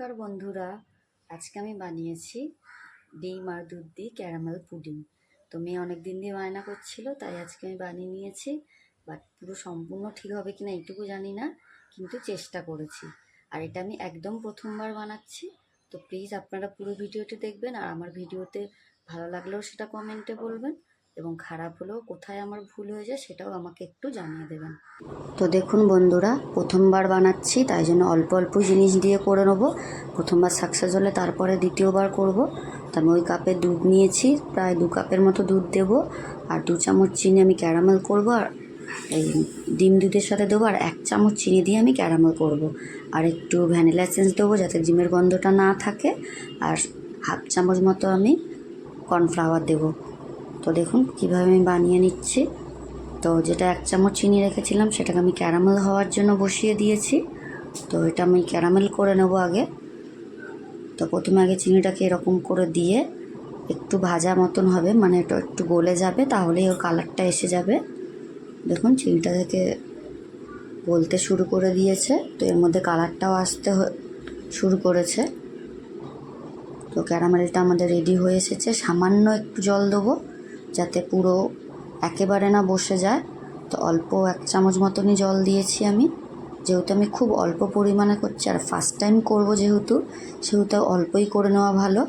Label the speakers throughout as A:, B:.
A: নমস্কার বন্ধুরা। আজকে আমি বানিয়েছি ডিম আর দুধ দিয়ে ক্যারামেল পুডিং। তো মেয়ে অনেক দিন দিয়ে বায়না করছিল, তাই আজকে আমি বানিয়ে নিয়েছি। বাট পুরো সম্পূর্ণ ঠিক হবে কিনা এইটুকু জানি না, কিন্তু চেষ্টা করেছি। আর এটা আমি একদম প্রথমবার বানাচ্ছি। তো প্লিজ আপনারা পুরো ভিডিওটি দেখবেন আর আমার ভিডিওতে ভালো লাগলেও সেটা কমেন্টে বলবেন। এবং খারাপ হলেও কোথায় আমার ভুল হয়েছে সেটাও আমাকে একটু জানিয়ে দেবেন। তো দেখুন বন্ধুরা, প্রথমবার বানাচ্ছি, তাই জন্য অল্প অল্প জিনিস দিয়ে করে নেব। প্রথমবার সাকসেস হলে তারপরে দ্বিতীয়বার করব। তো আমি ওই কাপে দুধ নিয়েছি, প্রায় দু কাপের মতো দুধ দেবো। আর দু চামচ চিনি আমি ক্যারামেল করব, আর এই ডিম দুধের সাথে দেবো, আর এক চামচ চিনি দিয়ে আমি ক্যারামেল করব। আর একটু ভ্যানিলা এসেন্স দেবো, যাতে ডিমের গন্ধটা না থাকে। আর হাফ চামচ মতো আমি কর্নফ্লাওয়ার দেবো। তো দেখুন, কীভাবে আমি বানিয়ে নিচ্ছি। তো যেটা এক চামচ চিনি রেখেছিলাম, সেটাকে আমি ক্যারামেল হওয়ার জন্য বসিয়ে দিয়েছি। তো এটা আমি ক্যারামেল করে নেব আগে। তো প্রথমে আগে চিনিটাকে এরকম করে দিয়ে একটু ভাজা মতন হবে মানে এটা একটু গলে যাবে, তাহলেই ওর কালারটা এসে যাবে। দেখুন, চিনিটা থেকে গলতে শুরু করে দিয়েছে, তো এর মধ্যে কালারটাও আসতে শুরু করেছে। তো ক্যারামেলটা আমাদের রেডি হয়ে এসেছে। সামান্য একটু জল দেবো। যাতে পুরো একেবারে না বসে যায়। তো অল্প এক চামচ মতনই জল দিয়েছি আমি। যেহেতু আমি খুব অল্প পরিমাণে করছি, আর ফার্স্ট টাইম করব যেহেতু, সেহেতু অল্পই করে নেওয়া ভালো।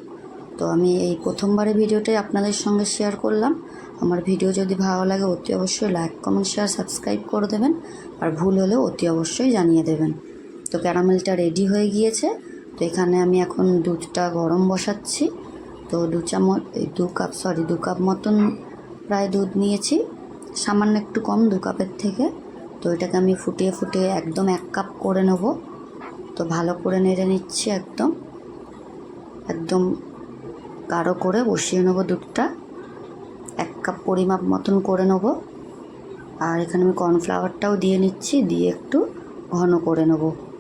A: তো আমি এই প্রথমবারের ভিডিওটাই আপনাদের সঙ্গে শেয়ার করলাম। আমার ভিডিও যদি ভালো লাগে, অতি অবশ্যই লাইক কমেন্ট শেয়ার সাবস্ক্রাইব করে দেবেন। আর ভুল হলে অতি অবশ্যই জানিয়ে দেবেন। তো ক্যারামেলটা রেডি হয়ে গিয়েছে। তো এখানে আমি এখন দুধটা গরম বসাচ্ছি। তো দু চামচ, এই দু কাপ সরি দু কাপ মতন প্রায় দুধ নিয়েছি। সামান্য একটু কম, দু কাপের থেকে। তো এটাকে আমি ফুটিয়ে ফুটিয়ে একদম এক কাপ করে নেব। তো ভালো করে নেড়ে নিচ্ছি একদম। একদম গাঢ় করে বসিয়ে নেব দুধটা। এক কাপ পরিমাপ মতন করে নেব। আর এখানে আমি কর্নফ্লাওয়ারটাও দিয়ে নিচ্ছি, দিয়ে একটু ঘন করে নেব।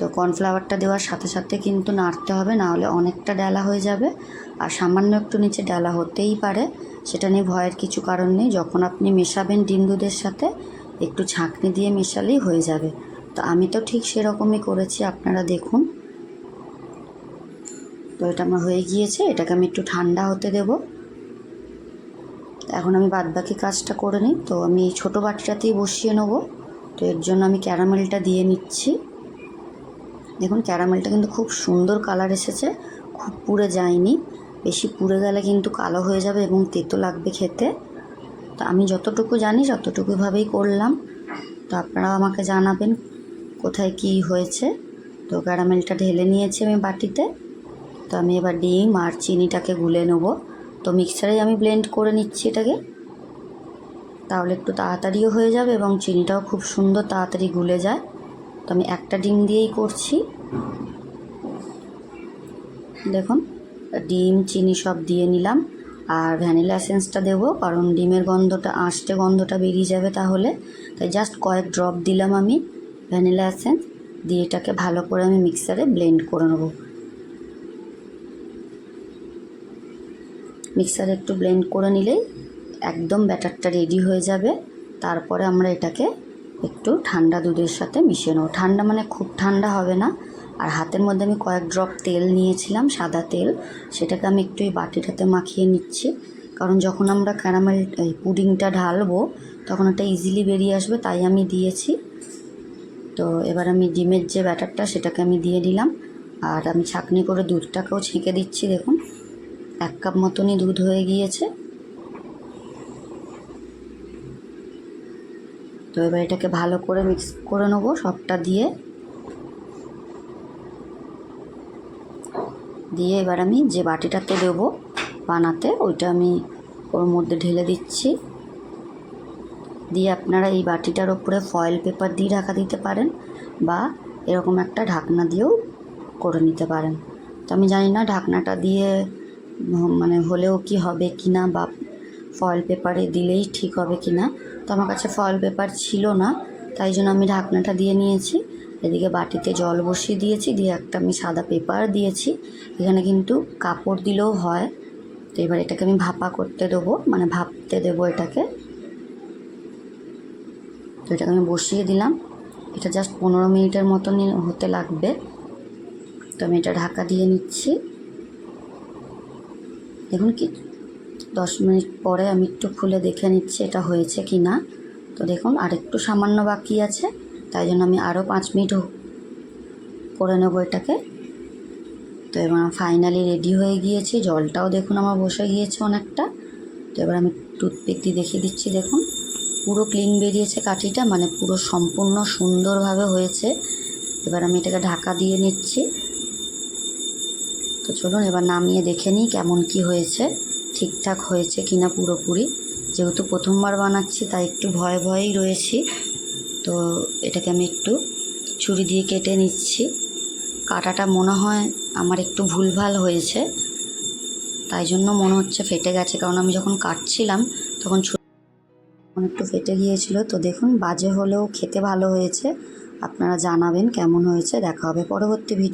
A: তো কর্নফ্লাওয়ারটা দেওয়ার সাথে সাথে কিন্তু নাড়তে হবে না হলে অনেকটা ডালা হয়ে যাবে। আর সামান্য একটু নিচে ডালা হতেই পারে, সেটা নিয়ে ভয়ের কিছু কারণ নেই। যখন আপনি মেশাবেন ডিম দুধের সাথে, একটু ছাঁকনি দিয়ে মেশালেই হয়ে যাবে। তো আমি তো ঠিক সেরকমই করেছি, আপনারা দেখুন। তো এটা আমার হয়ে গিয়েছে, এটাকে আমি একটু ঠান্ডা হতে দেবো। এখন আমি বাদবাকি কাজটা করে নিই, তো আমি ছোটো বাটিটাতেই বসিয়ে নেব। তো এর জন্য আমি ক্যারামেলটা দিয়ে নিচ্ছি। দেখুন, ক্যারামেলটা কিন্তু খুব সুন্দর কালার এসেছে। খুব পুড়ে যায়নি। বেশি পুড়ে গেলে কিন্তু কালো হয়ে যাবে এবং তেতো লাগবে খেতে। তো আমি যতটুকু জানি ততটুকুভাবেই করলাম। তো আপনারাও আমাকে জানাবেন কোথায় কি হয়েছে। তো ক্যারামেলটা ঢেলে নিয়েছি আমি বাটিতে। তো আমি এবার ডিম আর চিনিটাকে গুলে নেব। তো মিক্সারেই আমি ব্লেন্ড করে নিচ্ছি এটাকে। তাহলে একটু তাড়াতাড়িও হয়ে যাবে এবং চিনিটাও খুব সুন্দর তাড়াতাড়ি গুলে যায়। তো আমি একটা ডিম দিয়েই করছি। দেখুন, ডিম, চিনি সব দিয়ে নিলাম। আর ভ্যানিলা এসেন্সটা দেবো, কারণ ডিমের গন্ধটা, আঁশটে গন্ধটা বেরিয়ে যাবে তাহলে। তাই জাস্ট কয়েক ড্রপ দিলাম আমি ভ্যানিলা এসেন্স, দিয়ে এটাকে ভালো করে আমি মিক্সারে ব্লেন্ড করে নেব। মিক্সারে একটু ব্লেন্ড করে নিলেই একদম ব্যাটারটা রেডি হয়ে যাবে। তারপরে আমরা এটাকে একটু ঠান্ডা দুধের সাথে মিশিয়ে নেব। ঠান্ডা মানে খুব ঠান্ডা হবে না। আর হাতের মধ্যে আমি কয়েক ড্রপ তেল নিয়েছিলাম, সাদা তেল। সেটাকে আমি একটু এই বাটিটাতে মাখিয়ে নিচ্ছি। কারণ যখন আমরা ক্যারামেল, এই পুডিংটা ঢালবো, তখন ওটা ইজিলি বেরিয়ে আসবে, তাই আমি দিয়েছি। তো এবার আমি ডিমের যে ব্যাটারটা, সেটাকে আমি দিয়ে দিলাম। আর আমি ছাঁকনি করে দুধটাকেও ছেঁকে দিচ্ছি, দেখুন। এক কাপ মতনই দুধ হয়ে গিয়েছে। তো এবার এটাকে ভালো করে মিক্স করে নেব সবটা দিয়ে। দিয়ে এবার আমি যে বাটিটাতে দেবো বানাতে, ওইটা আমি ওর মধ্যে ঢেলে দিচ্ছি। দিয়ে আপনারা এই বাটিটার ওপরে ফয়েল পেপার দিয়ে ঢাকা দিতে পারেন বা এরকম একটা ঢাকনা দিয়েও করে নিতে পারেন। তো আমি জানি না ঢাকনাটা দিয়ে মানে হলেও কি হবে কি না বা ফয়েল পেপারে দিলেই ঠিক হবে কি না তো আমার কাছে ফয়েল পেপার ছিল না, তাই জন্য আমি ঢাকনাটা দিয়ে নিয়েছি। এদিকে বাটিতে জল বসিয়ে দিয়েছি, দিয়ে একটা আমি সাদা পেপার দিয়েছি। এখানে কিন্তু কাপড় দিলেও হয়। তো এবার এটাকে আমি ভাপা করতে দেবো মানে ভাপতে দেবো এটাকে। তো এটাকে আমি বসিয়ে দিলাম। এটা জাস্ট পনেরো মিনিটের মতন হতে লাগবে। তো আমি এটা ঢাকা দিয়ে নিচ্ছি। দেখুন কি দশ মিনিট পরে আমি একটু খুলে দেখে নিচ্ছি এটা হয়েছে কি না। তো দেখুন আর একটু সামান্য বাকি আছে, তাই জন্য আমি আরও পাঁচ মিনিট করে নেব এটাকে। তো এবার ফাইনালি রেডি হয়ে গিয়েছি। জলটাও দেখুন আমার বসে গিয়েছে অনেকটা। তো এবার আমি টুথপিক দিয়ে দেখিয়ে দিচ্ছি, দেখুন। পুরো ক্লিন বেরিয়েছে কাঠিটা মানে পুরো সম্পূর্ণ সুন্দরভাবে হয়েছে। এবার আমি এটাকে ঢাকা দিয়ে নিচ্ছি। তো চলুন, এবার নামিয়ে দেখে নিই কেমন কি হয়েছে। ঠিকঠাক হয়েছে কিনা পুরোপুরি। যেহেতু প্রথমবার বানাচ্ছি, তাই একটু ভয়ে ভয়েই রয়েছি। তো এটাকে আমি একটু ছুরি দিয়ে কেটে নিচ্ছি। কাটাটা মনে হয় আমার একটু ভুলভাল হয়েছে, তাই জন্য মনে হচ্ছে ফেটে গেছে। কারণ আমি যখন কাটছিলাম, তখন ছুরি একটু ফেটে গিয়েছিল। তো দেখুন, বাজে হলেও খেতে ভালো হয়েছে। আপনারা জানাবেন কেমন হয়েছে। দেখা হবে পরবর্তী ভিডিও